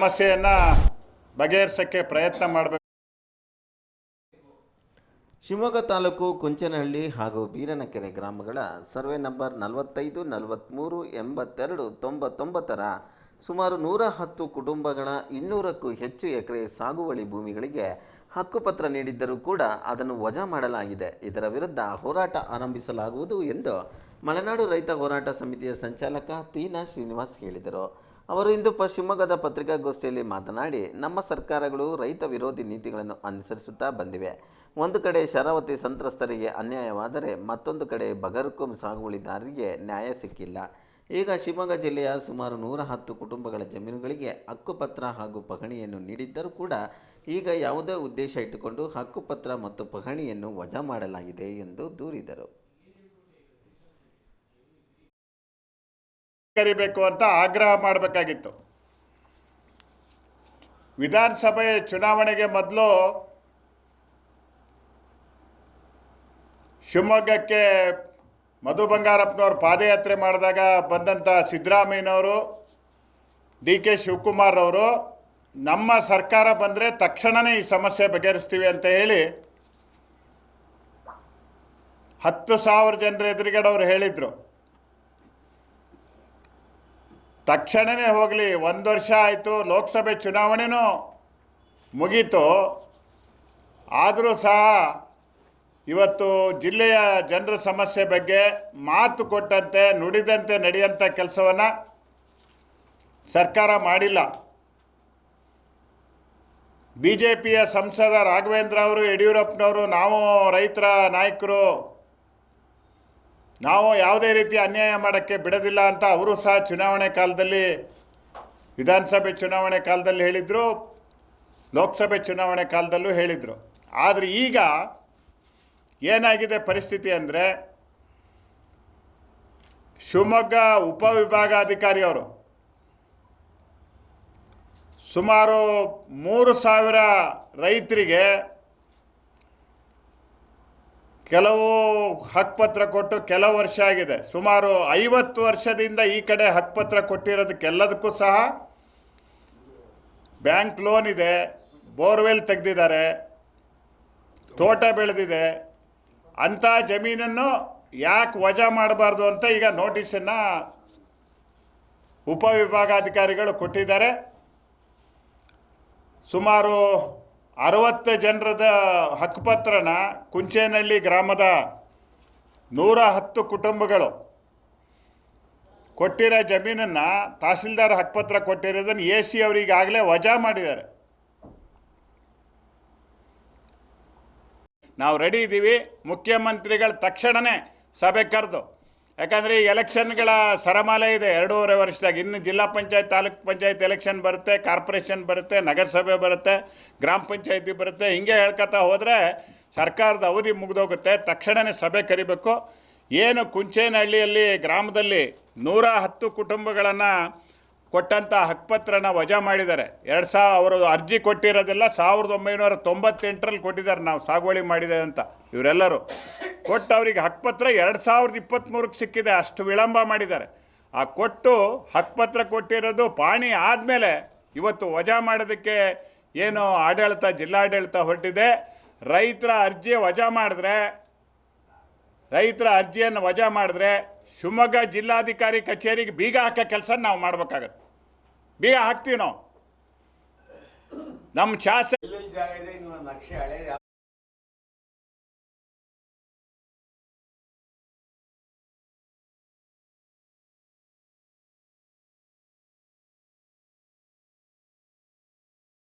ಸಮಸ್ಯೆಯನ್ನು ಬಗೆಹರಿಸೋಕ್ಕೆ ಪ್ರಯತ್ನ ಮಾಡಬೇಕು. ಶಿವಮೊಗ್ಗ ತಾಲೂಕು ಕುಂಚನಹಳ್ಳಿ ಹಾಗೂ ಬೀರನಕೆರೆ ಗ್ರಾಮಗಳ ಸರ್ವೆ ನಂಬರ್ ನಲವತ್ತೈದು ನಲವತ್ತ್ಮೂರು ಎಂಬತ್ತೆರಡು, ತೊಂಬತ್ತೊಂಬತ್ತರ ಸುಮಾರು ನೂರ ಹತ್ತು ಕುಟುಂಬಗಳ ಇನ್ನೂರಕ್ಕೂ ಹೆಚ್ಚು ಎಕರೆ ಸಾಗುವಳಿ ಭೂಮಿಗಳಿಗೆ ಹಕ್ಕುಪತ್ರ ನೀಡಿದ್ದರೂ ಕೂಡ ಅದನ್ನು ವಜಾ ಮಾಡಲಾಗಿದೆ. ಇದರ ವಿರುದ್ಧ ಹೋರಾಟ ಆರಂಭಿಸಲಾಗುವುದು ಎಂದು ಮಲೆನಾಡು ರೈತ ಹೋರಾಟ ಸಮಿತಿಯ ಸಂಚಾಲಕ ತೀನಾ ಶ್ರೀನಿವಾಸ್ ಹೇಳಿದರು. ಅವರು ಇಂದು ಶಿವಮೊಗ್ಗದ ಪತ್ರಿಕಾಗೋಷ್ಠಿಯಲ್ಲಿ ಮಾತನಾಡಿ, ನಮ್ಮ ಸರ್ಕಾರಗಳು ರೈತ ವಿರೋಧಿ ನೀತಿಗಳನ್ನು ಅನುಸರಿಸುತ್ತಾ ಬಂದಿವೆ. ಒಂದು ಕಡೆ ಶರಾವತಿ ಸಂತ್ರಸ್ತರಿಗೆ ಅನ್ಯಾಯವಾದರೆ ಮತ್ತೊಂದು ಕಡೆ ಬಗರ್ಕುಂ ಸಾಗುವಳಿದಾರರಿಗೆ ನ್ಯಾಯ ಸಿಕ್ಕಿಲ್ಲ. ಈಗ ಶಿವಮೊಗ್ಗ ಜಿಲ್ಲೆಯ ಸುಮಾರು ನೂರ ಹತ್ತು ಕುಟುಂಬಗಳ ಜಮೀನುಗಳಿಗೆ ಹಕ್ಕುಪತ್ರ ಹಾಗೂ ಪಹಣಿಯನ್ನು ನೀಡಿದ್ದರೂ ಕೂಡ ಈಗ ಯಾವುದೇ ಉದ್ದೇಶ ಇಟ್ಟುಕೊಂಡು ಹಕ್ಕುಪತ್ರ ಮತ್ತು ಪಹಣಿಯನ್ನು ವಜಾ ಮಾಡಲಾಗಿದೆ ಎಂದು ದೂರಿದರು. ಕರಿಬೇಕು ಅಂತ ಆಗ್ರಹ ಮಾಡಬೇಕಾಗಿತ್ತು. ವಿಧಾನಸಭೆ ಚುನಾವಣೆಗೆ ಮೊದಲು ಶಿವಮೊಗ್ಗಕ್ಕೆ ಮಧು ಬಂಗಾರಪ್ಪನವ್ರು ಪಾದಯಾತ್ರೆ ಮಾಡಿದಾಗ ಬಂದಂಥ ಸಿದ್ದರಾಮಯ್ಯನವರು, ಡಿ ಕೆ ಶಿವಕುಮಾರ್ ಅವರು, ನಮ್ಮ ಸರ್ಕಾರ ಬಂದರೆ ತಕ್ಷಣವೇ ಈ ಸಮಸ್ಯೆ ಬಗೆಹರಿಸ್ತೀವಿ ಅಂತ ಹೇಳಿ ಹತ್ತು ಸಾವಿರ ಜನರ ಎದುರುಗಡೆ ಅವರು ಹೇಳಿದರು. ತಕ್ಷಣವೇ ಹೋಗಲಿ, ಒಂದು ವರ್ಷ ಆಯಿತು, ಲೋಕಸಭೆ ಚುನಾವಣೆನೂ ಮುಗೀತು. ಆದರೂ ಸಹ ಇವತ್ತು ಜಿಲ್ಲೆಯ ಜನರ ಸಮಸ್ಯೆ ಬಗ್ಗೆ ಮಾತು ಕೊಟ್ಟಂತೆ, ನುಡಿದಂತೆ ನಡೆಯುವಂಥ ಕೆಲಸವನ್ನು ಸರ್ಕಾರ ಮಾಡಿಲ್ಲ. ಬಿ ಜೆ ಪಿಯ ಸಂಸದ ರಾಘವೇಂದ್ರ ಅವರು, ಯಡಿಯೂರಪ್ಪನವರು, ನಾವು ರೈತರ ನಾಯಕರು ನಾವು ಯಾವುದೇ ರೀತಿ ಅನ್ಯಾಯ ಮಾಡೋಕ್ಕೆ ಬಿಡೋದಿಲ್ಲ ಅಂತ ಅವರು ಸಹ ಚುನಾವಣೆ ಕಾಲದಲ್ಲಿ, ವಿಧಾನಸಭೆ ಚುನಾವಣೆ ಕಾಲದಲ್ಲಿ ಹೇಳಿದರು, ಲೋಕಸಭೆ ಚುನಾವಣೆ ಕಾಲದಲ್ಲೂ ಹೇಳಿದರು. ಆದರೆ ಈಗ ಏನಾಗಿದೆ ಪರಿಸ್ಥಿತಿ ಅಂದರೆ, ಶಿವಮೊಗ್ಗ ಉಪವಿಭಾಗಾಧಿಕಾರಿಯವರು ಸುಮಾರು ಮೂರು ಸಾವಿರ ರೈತರಿಗೆ ಕೆಲವು ಹಕ್ಕುಪತ್ರ ಕೊಟ್ಟು ಕೆಲವು ವರ್ಷ ಆಗಿದೆ. ಸುಮಾರು ಐವತ್ತು ವರ್ಷದಿಂದ ಈ ಕಡೆ ಹಕ್ಕುಪತ್ರ ಕೊಟ್ಟಿರೋದಕ್ಕೆಲ್ಲದಕ್ಕೂ ಸಹ ಬ್ಯಾಂಕ್ ಲೋನ್ ಇದೆ, ಬೋರ್ವೆಲ್ ತೆಗೆದಿದ್ದಾರೆ, ತೋಟ ಬೆಳೆದಿದೆ. ಅಂಥ ಜಮೀನನ್ನು ಯಾಕೆ ವಜಾ ಮಾಡಬಾರ್ದು ಅಂತ ಈಗ ನೋಟಿಸನ್ನು ಉಪವಿಭಾಗಾಧಿಕಾರಿಗಳು ಕೊಟ್ಟಿದ್ದಾರೆ. ಸುಮಾರು ಅರವತ್ತು ಜನರದ ಹಕ್ಕುಪತ್ರನ ಕುಂಚೇನಹಳ್ಳಿ ಗ್ರಾಮದ ನೂರ ಹತ್ತು ಕುಟುಂಬಗಳು ಕೊಟ್ಟಿರೋ ಜಮೀನನ್ನು ತಹಸೀಲ್ದಾರ್ ಹಕ್ಕುಪತ್ರ ಕೊಟ್ಟಿರೋದನ್ನು ಎ ಸಿ ಅವರಿಗಾಗಲೇ ವಜಾ ಮಾಡಿದ್ದಾರೆ. ನಾವು ರೆಡಿ ಇದ್ದೀವಿ ಮುಖ್ಯಮಂತ್ರಿಗಳು ತಕ್ಷಣವೇ ಸಭೆ ಕರೆದು ಯಾಕಂದರೆ ಈ ಎಲೆಕ್ಷನ್ಗಳ ಸರಮಾಲೆ ಇದೆ. ಎರಡೂವರೆ ವರ್ಷದಾಗ. ಇನ್ನು ಜಿಲ್ಲಾ ಪಂಚಾಯತ್, ತಾಲೂಕ್ ಪಂಚಾಯತ್ ಎಲೆಕ್ಷನ್ ಬರುತ್ತೆ, ಕಾರ್ಪೊರೇಷನ್ ಬರುತ್ತೆ, ನಗರಸಭೆ ಬರುತ್ತೆ, ಗ್ರಾಮ ಪಂಚಾಯತಿ ಬರುತ್ತೆ. ಹಿಂಗೆ ಹೇಳ್ಕೊತಾ ಹೋದರೆ ಸರ್ಕಾರದ ಅವಧಿ ಮುಗಿದೋಗುತ್ತೆ. ತಕ್ಷಣವೇ ಸಭೆ ಕರಿಬೇಕು. ಏನು ಕುಂಚೇನಹಳ್ಳಿಯಲ್ಲಿ ಗ್ರಾಮದಲ್ಲಿ ನೂರ ಹತ್ತು ಕುಟುಂಬಗಳನ್ನು ಕೊಟ್ಟಂಥ ಹಕ್ಪತ್ರನ ವಜಾ ಮಾಡಿದ್ದಾರೆ. ಎರಡು ಸಾವಿರ ಅವರು ಅರ್ಜಿ ಕೊಟ್ಟಿರೋದೆಲ್ಲ. ಸಾವಿರದ ಒಂಬೈನೂರ ತೊಂಬತ್ತೆಂಟರಲ್ಲಿ ಕೊಟ್ಟಿದ್ದಾರೆ. ನಾವು ಸಾಗುವಳಿ ಮಾಡಿದೆ ಅಂತ ಇವರೆಲ್ಲರೂ. ಕೊಟ್ಟು ಅವರಿಗೆ ಹಕ್ಕುಪತ್ರ ಎರಡು ಸಾವಿರದ ಇಪ್ಪತ್ತ್ಮೂರಕ್ಕೆ ಸಿಕ್ಕಿದೆ. ಅಷ್ಟು ವಿಳಂಬ ಮಾಡಿದ್ದಾರೆ. ಆ ಕೊಟ್ಟು ಹಕ್ಕುಪತ್ರ ಕೊಟ್ಟಿರೋದು ಪಾಣಿ ಆದಮೇಲೆ ಇವತ್ತು ವಜಾ ಮಾಡೋದಕ್ಕೆ ಏನು ಆಡಳಿತ, ಜಿಲ್ಲಾಡಳಿತ ಹೊರಟಿದೆ. ರೈತರ ಅರ್ಜಿ ವಜಾ ಮಾಡಿದ್ರೆ, ರೈತರ ಅರ್ಜಿಯನ್ನು ವಜಾ ಮಾಡಿದ್ರೆ ಶಿವಮೊಗ್ಗ ಜಿಲ್ಲಾಧಿಕಾರಿ ಕಚೇರಿಗೆ ಬೀಗ ಹಾಕೋ ಕೆಲಸ ನಾವು ಮಾಡ್ಬೇಕಾಗತ್ತೆ. ಬೀಗ ಹಾಕ್ತೀವಿ ನಾವು. ನಮ್ಮ ಶಾಸಕ